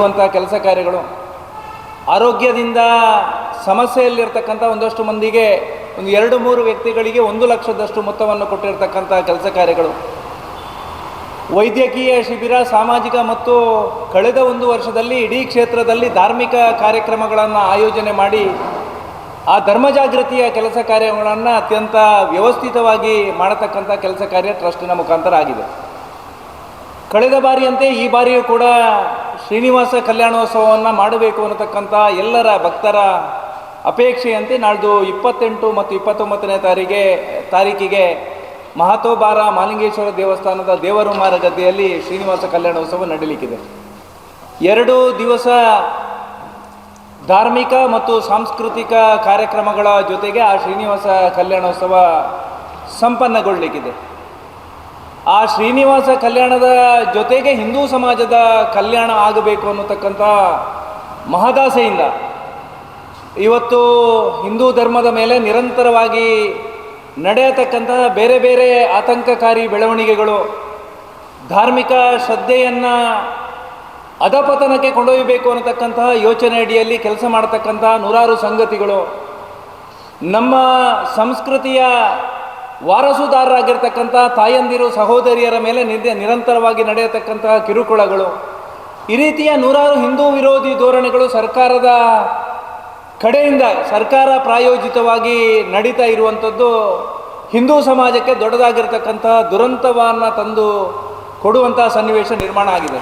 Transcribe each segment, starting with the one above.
ಕೊಡುವಂಥ ಕೆಲಸ ಕಾರ್ಯಗಳು, ಆರೋಗ್ಯದಿಂದ ಸಮಸ್ಯೆಯಲ್ಲಿರ್ತಕ್ಕಂಥ ಒಂದಷ್ಟು ಮಂದಿಗೆ, ಒಂದು ಎರಡು ಮೂರು ವ್ಯಕ್ತಿಗಳಿಗೆ ಒಂದು ಲಕ್ಷದಷ್ಟು ಮೊತ್ತವನ್ನು ಕೊಟ್ಟಿರ್ತಕ್ಕಂಥ ಕೆಲಸ ಕಾರ್ಯಗಳು. ವೈದ್ಯಕೀಯ ಶಿಬಿರ, ಸಾಮಾಜಿಕ ಮತ್ತು ಕಳೆದ ಒಂದು ವರ್ಷದಲ್ಲಿ ಇಡೀ ಕ್ಷೇತ್ರದಲ್ಲಿ ಧಾರ್ಮಿಕ ಕಾರ್ಯಕ್ರಮಗಳನ್ನು ಆಯೋಜನೆ ಮಾಡಿ, ಆ ಧರ್ಮ ಜಾಗೃತಿಯ ಕೆಲಸ ಕಾರ್ಯಗಳನ್ನು ಅತ್ಯಂತ ವ್ಯವಸ್ಥಿತವಾಗಿ ಮಾಡತಕ್ಕಂಥ ಕೆಲಸ ಕಾರ್ಯ ಟ್ರಸ್ಟಿನ ಮುಖಾಂತರ ಆಗಿದೆ. ಕಳೆದ ಬಾರಿಯಂತೆ ಈ ಬಾರಿಯೂ ಕೂಡ ಶ್ರೀನಿವಾಸ ಕಲ್ಯಾಣೋತ್ಸವವನ್ನು ಮಾಡಬೇಕು ಅನ್ನತಕ್ಕಂಥ ಎಲ್ಲರ ಭಕ್ತರ ಅಪೇಕ್ಷೆಯಂತೆ ನಾಳ್ದು ಇಪ್ಪತ್ತೆಂಟು ಮತ್ತು ಇಪ್ಪತ್ತೊಂಬತ್ತನೇ ತಾರೀಕಿಗೆ ತಾರೀಕಿಗೆ ಮಹತೋಬಾರ ಮಾಲಿಂಗೇಶ್ವರ ದೇವಸ್ಥಾನದ ದೇವರುಮಾರ ಗದ್ದೆಯಲ್ಲಿ ಶ್ರೀನಿವಾಸ ಕಲ್ಯಾಣೋತ್ಸವ ನಡೀಲಿಕ್ಕಿದೆ. ಎರಡು ದಿವಸ ಧಾರ್ಮಿಕ ಮತ್ತು ಸಾಂಸ್ಕೃತಿಕ ಕಾರ್ಯಕ್ರಮಗಳ ಜೊತೆಗೆ ಆ ಶ್ರೀನಿವಾಸ ಕಲ್ಯಾಣೋತ್ಸವ ಸಂಪನ್ನಗೊಳ್ಳಲಿಕ್ಕಿದೆ ಆ ಶ್ರೀನಿವಾಸ ಕಲ್ಯಾಣದ ಜೊತೆಗೆ ಹಿಂದೂ ಸಮಾಜದ ಕಲ್ಯಾಣ ಆಗಬೇಕು ಅನ್ನತಕ್ಕಂಥ ಮಹದಾಸೆಯಿಂದ ಇವತ್ತು ಹಿಂದೂ ಧರ್ಮದ ಮೇಲೆ ನಿರಂತರವಾಗಿ ನಡೆಯತಕ್ಕಂತಹ ಬೇರೆ ಬೇರೆ ಆತಂಕಕಾರಿ ಬೆಳವಣಿಗೆಗಳು ಧಾರ್ಮಿಕ ಶ್ರದ್ಧೆಯನ್ನು ಅಧಪತನಕ್ಕೆ ಕೊಂಡೊಯ್ಯಬೇಕು ಅನ್ನತಕ್ಕಂತಹ ಯೋಚನೆ ಅಡಿಯಲ್ಲಿ ಕೆಲಸ ಮಾಡತಕ್ಕಂತಹ ನೂರಾರು ಸಂಗತಿಗಳು. ನಮ್ಮ ಸಂಸ್ಕೃತಿಯ ವಾರಸುದಾರರಾಗಿರ್ತಕ್ಕಂಥ ತಾಯಂದಿರು ಸಹೋದರಿಯರ ಮೇಲೆ ನಿದ್ದೆ ನಿರಂತರವಾಗಿ ನಡೆಯತಕ್ಕಂತಹ ಕಿರುಕುಳಗಳು. ಈ ರೀತಿಯ ನೂರಾರು ಹಿಂದೂ ವಿರೋಧಿ ಧೋರಣೆಗಳು ಸರ್ಕಾರದ ಕಡೆಯಿಂದ ಸರ್ಕಾರ ಪ್ರಾಯೋಜಿತವಾಗಿ ನಡೀತಾ ಇರುವಂಥದ್ದು ಹಿಂದೂ ಸಮಾಜಕ್ಕೆ ದೊಡ್ಡದಾಗಿರ್ತಕ್ಕಂಥ ದುರಂತವನ್ನು ತಂದು ಕೊಡುವಂಥ ಸನ್ನಿವೇಶ ನಿರ್ಮಾಣ ಆಗಿದೆ.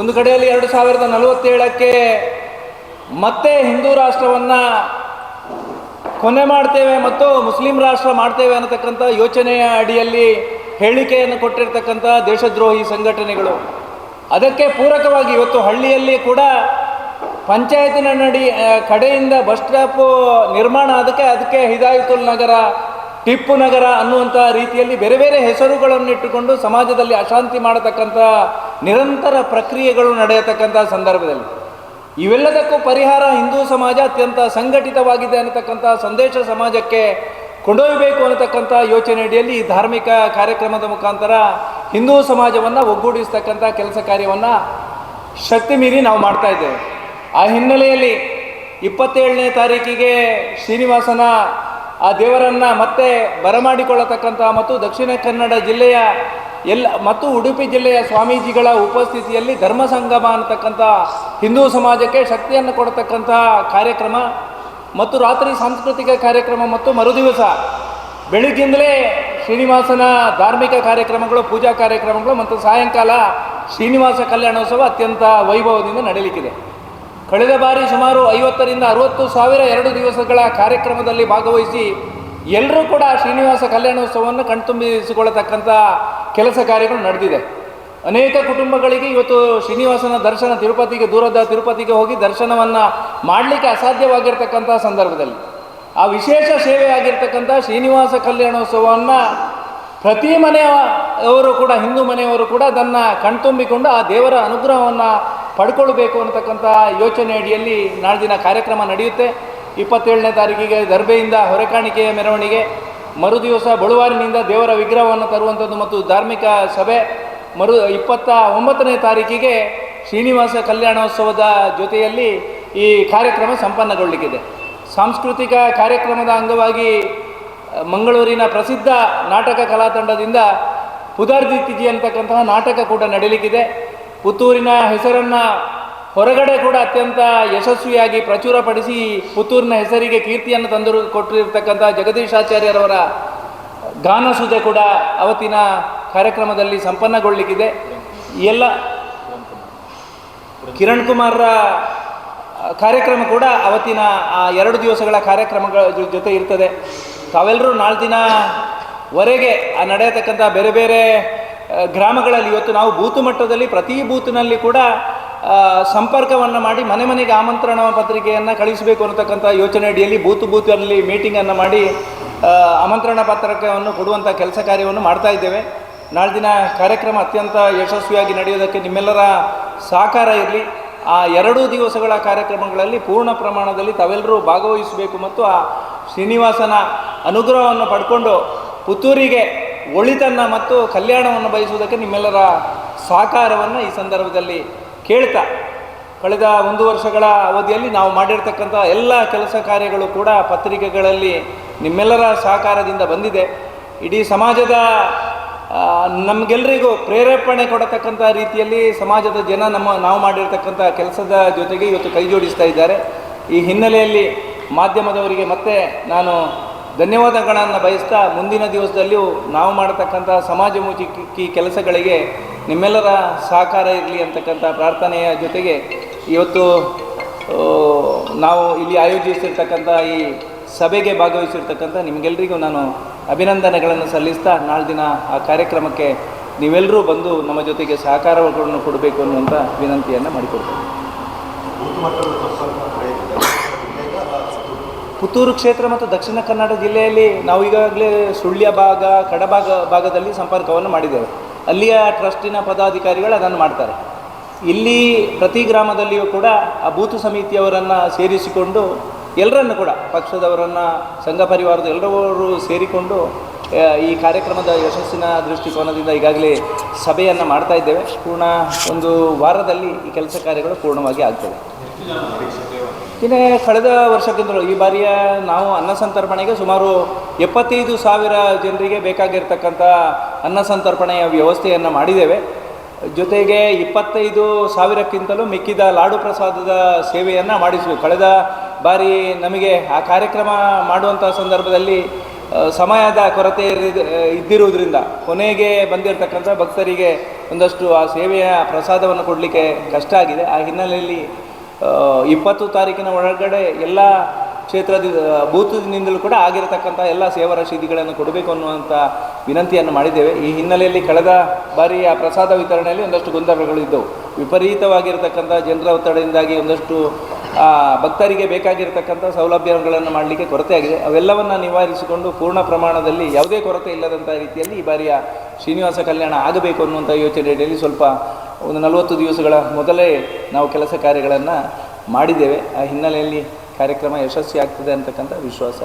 ಒಂದು ಕಡೆಯಲ್ಲಿ ಎರಡು ಸಾವಿರದ ನಲವತ್ತೇಳಕ್ಕೆ ಮತ್ತೆ ಹಿಂದೂ ರಾಷ್ಟ್ರವನ್ನು ಕೊನೆ ಮಾಡ್ತೇವೆ ಮತ್ತು ಮುಸ್ಲಿಂ ರಾಷ್ಟ್ರ ಮಾಡ್ತೇವೆ ಅನ್ನತಕ್ಕಂಥ ಯೋಚನೆಯ ಅಡಿಯಲ್ಲಿ ಹೇಳಿಕೆಯನ್ನು ಕೊಟ್ಟಿರ್ತಕ್ಕಂಥ ದೇಶದ್ರೋಹಿ ಸಂಘಟನೆಗಳು. ಅದಕ್ಕೆ ಪೂರಕವಾಗಿ ಇವತ್ತು ಹಳ್ಳಿಯಲ್ಲಿ ಕೂಡ ಪಂಚಾಯತಿನ ನಡಿ ಕಡೆಯಿಂದ ಬಸ್ ಸ್ಟಾಪು ನಿರ್ಮಾಣ ಅದಕ್ಕೆ ಅದಕ್ಕೆ ಹಿದಾಯತುಲ್ ನಗರ, ಟಿಪ್ಪು ನಗರ ಅನ್ನುವಂಥ ರೀತಿಯಲ್ಲಿ ಬೇರೆ ಬೇರೆ ಹೆಸರುಗಳನ್ನು ಇಟ್ಟುಕೊಂಡು ಸಮಾಜದಲ್ಲಿ ಅಶಾಂತಿ ಮಾಡತಕ್ಕಂಥ ನಿರಂತರ ಪ್ರಕ್ರಿಯೆಗಳು ನಡೆಯತಕ್ಕಂಥ ಸಂದರ್ಭದಲ್ಲಿ. ಇವೆಲ್ಲದಕ್ಕೂ ಪರಿಹಾರ ಹಿಂದೂ ಸಮಾಜ ಅತ್ಯಂತ ಸಂಘಟಿತವಾಗಿದೆ ಅನ್ನತಕ್ಕಂಥ ಸಂದೇಶ ಸಮಾಜಕ್ಕೆ ಕೊಂಡೊಯ್ಯಬೇಕು ಅನ್ನತಕ್ಕಂಥ ಯೋಚನೆ ಅಡಿಯಲ್ಲಿ ಈ ಧಾರ್ಮಿಕ ಕಾರ್ಯಕ್ರಮದ ಮುಖಾಂತರ ಹಿಂದೂ ಸಮಾಜವನ್ನು ಒಗ್ಗೂಡಿಸ್ತಕ್ಕಂಥ ಕೆಲಸ ಕಾರ್ಯವನ್ನು ಶಕ್ತಿ ಮೀರಿ ನಾವು ಮಾಡ್ತಾ ಇದ್ದೇವೆ. ಆ ಹಿನ್ನೆಲೆಯಲ್ಲಿ ಇಪ್ಪತ್ತೇಳನೇ ತಾರೀಕಿಗೆ ಶ್ರೀನಿವಾಸನ ಆ ದೇವರನ್ನು ಮತ್ತೆ ಬರಮಾಡಿಕೊಳ್ಳತಕ್ಕಂಥ ಮತ್ತು ದಕ್ಷಿಣ ಕನ್ನಡ ಜಿಲ್ಲೆಯ ಎಲ್ಲ ಮತ್ತು ಉಡುಪಿ ಜಿಲ್ಲೆಯ ಸ್ವಾಮೀಜಿಗಳ ಉಪಸ್ಥಿತಿಯಲ್ಲಿ ಧರ್ಮ ಸಂಗಮ ಅನ್ನತಕ್ಕಂಥ ಹಿಂದೂ ಸಮಾಜಕ್ಕೆ ಶಕ್ತಿಯನ್ನು ಕೊಡತಕ್ಕಂತಹ ಕಾರ್ಯಕ್ರಮ ಮತ್ತು ರಾತ್ರಿ ಸಾಂಸ್ಕೃತಿಕ ಕಾರ್ಯಕ್ರಮ ಮತ್ತು ಮರುದಿವಸ ಬೆಳಿಗ್ಗಿಂದಲೇ ಶ್ರೀನಿವಾಸನ ಧಾರ್ಮಿಕ ಕಾರ್ಯಕ್ರಮಗಳು, ಪೂಜಾ ಕಾರ್ಯಕ್ರಮಗಳು ಮತ್ತು ಸಾಯಂಕಾಲ ಶ್ರೀನಿವಾಸ ಕಲ್ಯಾಣೋತ್ಸವ ಅತ್ಯಂತ ವೈಭವದಿಂದ ನಡೆಯಲಿಕ್ಕಿದೆ ಕಳೆದ ಬಾರಿ ಸುಮಾರು ಐವತ್ತರಿಂದ ಅರವತ್ತು ಸಾವಿರ ಎರಡು ದಿವಸಗಳ ಕಾರ್ಯಕ್ರಮದಲ್ಲಿ ಭಾಗವಹಿಸಿ ಎಲ್ಲರೂ ಕೂಡ ಶ್ರೀನಿವಾಸ ಕಲ್ಯಾಣೋತ್ಸವವನ್ನು ಕಣ್ತುಂಬಿಸಿಕೊಳ್ಳತಕ್ಕಂಥ ಕೆಲಸ ಕಾರ್ಯಗಳು ನಡೆದಿದೆ. ಅನೇಕ ಕುಟುಂಬಗಳಿಗೆ ಇವತ್ತು ಶ್ರೀನಿವಾಸನ ದರ್ಶನ ತಿರುಪತಿಗೆ, ದೂರದ ತಿರುಪತಿಗೆ ಹೋಗಿ ದರ್ಶನವನ್ನು ಮಾಡಲಿಕ್ಕೆ ಅಸಾಧ್ಯವಾಗಿರ್ತಕ್ಕಂಥ ಸಂದರ್ಭದಲ್ಲಿ. ಆ ವಿಶೇಷ ಸೇವೆ ಆಗಿರ್ತಕ್ಕಂಥ ಶ್ರೀನಿವಾಸ ಕಲ್ಯಾಣೋತ್ಸವವನ್ನು ಪ್ರತಿ ಮನೆಯವರು ಕೂಡ, ಹಿಂದೂ ಮನೆಯವರು ಕೂಡ ಅದನ್ನು ಕಣ್ತುಂಬಿಕೊಂಡು ಆ ದೇವರ ಅನುಗ್ರಹವನ್ನು ಪಡ್ಕೊಳ್ಬೇಕು ಅನ್ನತಕ್ಕಂಥ ಯೋಚನೆ ಅಡಿಯಲ್ಲಿ ನಾಳೆ ದಿನ ಕಾರ್ಯಕ್ರಮ ನಡೆಯುತ್ತೆ. ಇಪ್ಪತ್ತೇಳನೇ ತಾರೀಕಿಗೆ ದರ್ಬೆಯಿಂದ ಹೊರೆಕಾಣಿಕೆಯ ಮೆರವಣಿಗೆ. ಮರುದಿವಸ ಬಳುವಾರಿನಿಂದ ದೇವರ ವಿಗ್ರಹವನ್ನು ತರುವಂಥದ್ದು ಮತ್ತು ಧಾರ್ಮಿಕ ಸಭೆ ಮರು ಇಪ್ಪತ್ತ ಒಂಬತ್ತನೇ ತಾರೀಕಿಗೆ ಶ್ರೀನಿವಾಸ ಕಲ್ಯಾಣೋತ್ಸವದ ಜೊತೆಯಲ್ಲಿ ಈ ಕಾರ್ಯಕ್ರಮ ಸಂಪನ್ನಗೊಳ್ಳಲಿಕ್ಕಿದೆ ಸಾಂಸ್ಕೃತಿಕ ಕಾರ್ಯಕ್ರಮದ ಅಂಗವಾಗಿ ಮಂಗಳೂರಿನ ಪ್ರಸಿದ್ಧ ನಾಟಕ ಕಲಾತಂಡದಿಂದ ಪುದಾರ್ಜಿತಿಜಿ ಅಂತಕ್ಕಂತಹ ನಾಟಕ ಕೂಡ ನಡೀಲಿಕ್ಕಿದೆ. ಪುತ್ತೂರಿನ ಹೆಸರನ್ನು ಹೊರಗಡೆ ಕೂಡ ಅತ್ಯಂತ ಯಶಸ್ವಿಯಾಗಿ ಪ್ರಚುರಪಡಿಸಿ ಪುತ್ತೂರಿನ ಹೆಸರಿಗೆ ಕೀರ್ತಿಯನ್ನು ತಂದು ಕೊಟ್ಟಿರ್ತಕ್ಕಂಥ ಜಗದೀಶಾಚಾರ್ಯರವರ ಗಾನಸುದೆ ಕೂಡ ಅವತ್ತಿನ ಕಾರ್ಯಕ್ರಮದಲ್ಲಿ ಸಂಪನ್ನಗೊಳ್ಳಲಿಕ್ಕಿದೆ ಎಲ್ಲ ಕಿರಣ್ ಕುಮಾರ್ರ ಕಾರ್ಯಕ್ರಮ ಕೂಡ ಅವತ್ತಿನ, ಆ, ಎರಡು ದಿವಸಗಳ ಕಾರ್ಯಕ್ರಮಗಳ ಜೊತೆ ಇರ್ತದೆ. ತಾವೆಲ್ಲರೂ ನಾಲ್ಕು ದಿನವರೆಗೆ ಆ, ನಡೆಯತಕ್ಕಂಥ ಬೇರೆ ಬೇರೆ ಗ್ರಾಮಗಳಲ್ಲಿ ಇವತ್ತು ನಾವು ಬೂತು ಮಟ್ಟದಲ್ಲಿ ಪ್ರತಿ ಬೂತಿನಲ್ಲಿ ಕೂಡ ಸಂಪರ್ಕವನ್ನು ಮಾಡಿ ಮನೆ ಮನೆಗೆ ಆಮಂತ್ರಣ ಪತ್ರಿಕೆಯನ್ನು ಕಳಿಸಬೇಕು ಅನ್ನತಕ್ಕಂಥ ಯೋಚನೆ ಅಡಿಯಲ್ಲಿ ಬೂತು ಬೂತಲ್ಲಿ ಮೀಟಿಂಗನ್ನು ಮಾಡಿ ಆಮಂತ್ರಣ ಪತ್ರಕವನ್ನು ಕೊಡುವಂಥ ಕೆಲಸ ಕಾರ್ಯವನ್ನು ಮಾಡ್ತಾ ಇದ್ದೇವೆ. ನಾಳೆ ದಿನ ಕಾರ್ಯಕ್ರಮ ಅತ್ಯಂತ ಯಶಸ್ವಿಯಾಗಿ ನಡೆಯೋದಕ್ಕೆ ನಿಮ್ಮೆಲ್ಲರ ಸಹಕಾರ ಇರಲಿ. ಆ ಎರಡೂ ದಿವಸಗಳ ಕಾರ್ಯಕ್ರಮಗಳಲ್ಲಿ ಪೂರ್ಣ ಪ್ರಮಾಣದಲ್ಲಿ ತಾವೆಲ್ಲರೂ ಭಾಗವಹಿಸಬೇಕು ಮತ್ತು ಆ ಶ್ರೀನಿವಾಸನ ಅನುಗ್ರಹವನ್ನು ಪಡ್ಕೊಂಡು ಪುತ್ತೂರಿಗೆ ಒಳಿತನ್ನು ಮತ್ತು ಕಲ್ಯಾಣವನ್ನು ಬಯಸುವುದಕ್ಕೆ ನಿಮ್ಮೆಲ್ಲರ ಸಹಕಾರವನ್ನು ಈ ಸಂದರ್ಭದಲ್ಲಿ ಕೇಳ್ತಾ. ಕಳೆದ ಒಂದು ವರ್ಷಗಳ ಅವಧಿಯಲ್ಲಿ ನಾವು ಮಾಡಿರ್ತಕ್ಕಂಥ ಎಲ್ಲ ಕೆಲಸ ಕಾರ್ಯಗಳು ಕೂಡ ಪತ್ರಿಕೆಗಳಲ್ಲಿ ನಿಮ್ಮೆಲ್ಲರ ಸಹಕಾರದಿಂದ ಬಂದಿದೆ. ಇಡೀ ಸಮಾಜದ ನಮಗೆಲ್ಲರಿಗೂ ಪ್ರೇರೇಪಣೆ ಕೊಡತಕ್ಕಂಥ ರೀತಿಯಲ್ಲಿ ಸಮಾಜದ ಜನ ನಮ್ಮ, ನಾವು ಮಾಡಿರ್ತಕ್ಕಂಥ ಕೆಲಸದ ಜೊತೆಗೆ ಇವತ್ತು ಕೈ ಜೋಡಿಸ್ತಾ ಇದ್ದಾರೆ. ಈ ಹಿನ್ನೆಲೆಯಲ್ಲಿ ಮಾಧ್ಯಮದವರಿಗೆ ಮತ್ತೆ ನಾನು ಧನ್ಯವಾದಗಳನ್ನು ಬಯಸ್ತಾ ಮುಂದಿನ ದಿವಸದಲ್ಲಿಯೂ ನಾವು ಮಾಡತಕ್ಕಂಥ ಸಮಾಜಮುಖಿ ಕೆಲಸಗಳಿಗೆ ನಿಮ್ಮೆಲ್ಲರ ಸಹಕಾರ ಇರಲಿ ಅಂತಕ್ಕಂಥ ಪ್ರಾರ್ಥನೆಯ ಜೊತೆಗೆ ಇವತ್ತು ನಾವು ಇಲ್ಲಿ ಆಯೋಜಿಸಿರ್ತಕ್ಕಂಥ ಈ ಸಭೆಗೆ ಭಾಗವಹಿಸಿರ್ತಕ್ಕಂಥ ನಿಮಗೆಲ್ಲರಿಗೂ ನಾನು ಅಭಿನಂದನೆಗಳನ್ನು ಸಲ್ಲಿಸ್ತಾ ನಾಳೆ ದಿನ ಆ ಕಾರ್ಯಕ್ರಮಕ್ಕೆ ನೀವೆಲ್ಲರೂ ಬಂದು ನಮ್ಮ ಜೊತೆಗೆ ಸಹಕಾರಗಳನ್ನು ಕೊಡಬೇಕು ಅನ್ನುವಂಥ ವಿನಂತಿಯನ್ನು ಮಾಡಿಕೊಡ್ತೇನೆ. ಪುತ್ತೂರು ಕ್ಷೇತ್ರ ಮತ್ತು ದಕ್ಷಿಣ ಕನ್ನಡ ಜಿಲ್ಲೆಯಲ್ಲಿ ನಾವು ಈಗಾಗಲೇ ಸುಳ್ಯ ಭಾಗ, ಕಡಭಾಗ ಭಾಗದಲ್ಲಿ ಸಂಪರ್ಕವನ್ನು ಮಾಡಿದ್ದೇವೆ. ಅಲ್ಲಿಯ ಟ್ರಸ್ಟಿನ ಪದಾಧಿಕಾರಿಗಳು ಅದನ್ನು ಮಾಡ್ತಾರೆ. ಇಲ್ಲಿ ಪ್ರತಿ ಗ್ರಾಮದಲ್ಲಿಯೂ ಕೂಡ ಆ ಬೂತು ಸಮಿತಿಯವರನ್ನು ಸೇರಿಸಿಕೊಂಡು ಎಲ್ಲರನ್ನು ಕೂಡ, ಪಕ್ಷದವರನ್ನು, ಸಂಘ ಪರಿವಾರದ ಎಲ್ಲರೂ ಸೇರಿಕೊಂಡು ಈ ಕಾರ್ಯಕ್ರಮದ ಯಶಸ್ಸಿನ ದೃಷ್ಟಿಕೋನದಿಂದ ಈಗಾಗಲೇ ಸಭೆಯನ್ನು ಮಾಡ್ತಾ ಇದ್ದೇವೆ. ಪೂರ್ಣ ಒಂದು ವಾರದಲ್ಲಿ ಈ ಕೆಲಸ ಕಾರ್ಯಗಳು ಪೂರ್ಣವಾಗಿ ಆಗ್ತವೆ. ಇನ್ನು ಕಳೆದ ವರ್ಷಕ್ಕಿಂತಲೂ ಈ ಬಾರಿಯ ನಾವು ಅನ್ನ ಸಂತರ್ಪಣೆಗೆ ಸುಮಾರು ಎಪ್ಪತ್ತೈದು ಸಾವಿರ ಜನರಿಗೆ ಬೇಕಾಗಿರ್ತಕ್ಕಂಥ ಅನ್ನ ಸಂತರ್ಪಣೆಯ ವ್ಯವಸ್ಥೆಯನ್ನು ಮಾಡಿದ್ದೇವೆ. ಜೊತೆಗೆ ಇಪ್ಪತ್ತೈದು ಸಾವಿರಕ್ಕಿಂತಲೂ ಮಿಕ್ಕಿದ ಲಾಡು ಪ್ರಸಾದದ ಸೇವೆಯನ್ನು ಮಾಡಿಸಿದ್ವಿ ಕಳೆದ ಬಾರಿ ನಮಗೆ ಆ ಕಾರ್ಯಕ್ರಮ ಮಾಡುವಂಥ ಸಂದರ್ಭದಲ್ಲಿ ಸಮಯದ ಕೊರತೆ ಇದ್ದಿರುವುದರಿಂದ ಕೊನೆಗೆ ಬಂದಿರತಕ್ಕಂಥ ಭಕ್ತರಿಗೆ ಒಂದಷ್ಟು ಆ ಸೇವೆಯ ಪ್ರಸಾದವನ್ನು ಕೊಡಲಿಕ್ಕೆ ಕಷ್ಟ ಆಗಿದೆ. ಆ ಹಿನ್ನೆಲೆಯಲ್ಲಿ ಇಪ್ಪತ್ತು ತಾರೀಕಿನ ಒಳಗಡೆ ಎಲ್ಲ ಕ್ಷೇತ್ರದ ಬೂತದಿಂದಲೂ ಕೂಡ ಆಗಿರತಕ್ಕಂಥ ಎಲ್ಲ ಸೇವಾ ರಶೀದಿಗಳನ್ನು ಕೊಡಬೇಕು ಅನ್ನುವಂಥ ವಿನಂತಿಯನ್ನು ಮಾಡಿದ್ದೇವೆ. ಈ ಹಿನ್ನೆಲೆಯಲ್ಲಿ ಕಳೆದ ಬಾರಿ ಆ ಪ್ರಸಾದ ವಿತರಣೆಯಲ್ಲಿ ಒಂದಷ್ಟು ಗೊಂದಲಗಳು ಇದ್ದವು. ವಿಪರೀತವಾಗಿರತಕ್ಕಂಥ ಜನರ ಒತ್ತಡದಿಂದಾಗಿ ಒಂದಷ್ಟು ಭಕ್ತರಿಗೆ ಬೇಕಾಗಿರತಕ್ಕಂಥ ಸೌಲಭ್ಯಗಳನ್ನು ಮಾಡಲಿಕ್ಕೆ ಕೊರತೆ ಆಗಿದೆ ಅವೆಲ್ಲವನ್ನು ನಿವಾರಿಸಿಕೊಂಡು ಪೂರ್ಣ ಪ್ರಮಾಣದಲ್ಲಿ ಯಾವುದೇ ಕೊರತೆ ಇಲ್ಲದಂಥ ರೀತಿಯಲ್ಲಿ ಈ ಬಾರಿಯ ಶ್ರೀನಿವಾಸ ಕಲ್ಯಾಣ ಆಗಬೇಕು ಅನ್ನುವಂಥ ಯೋಚನೆಯಲ್ಲಿ ಸ್ವಲ್ಪ ಒಂದು ನಲವತ್ತು ದಿವಸಗಳ ಮೊದಲೇ ನಾವು ಕೆಲಸ ಕಾರ್ಯಗಳನ್ನು ಮಾಡಿದ್ದೇವೆ. ಆ ಹಿನ್ನೆಲೆಯಲ್ಲಿ ಕಾರ್ಯಕ್ರಮ ಯಶಸ್ವಿ ಆಗ್ತದೆ ಅಂತಕ್ಕಂಥ ವಿಶ್ವಾಸ.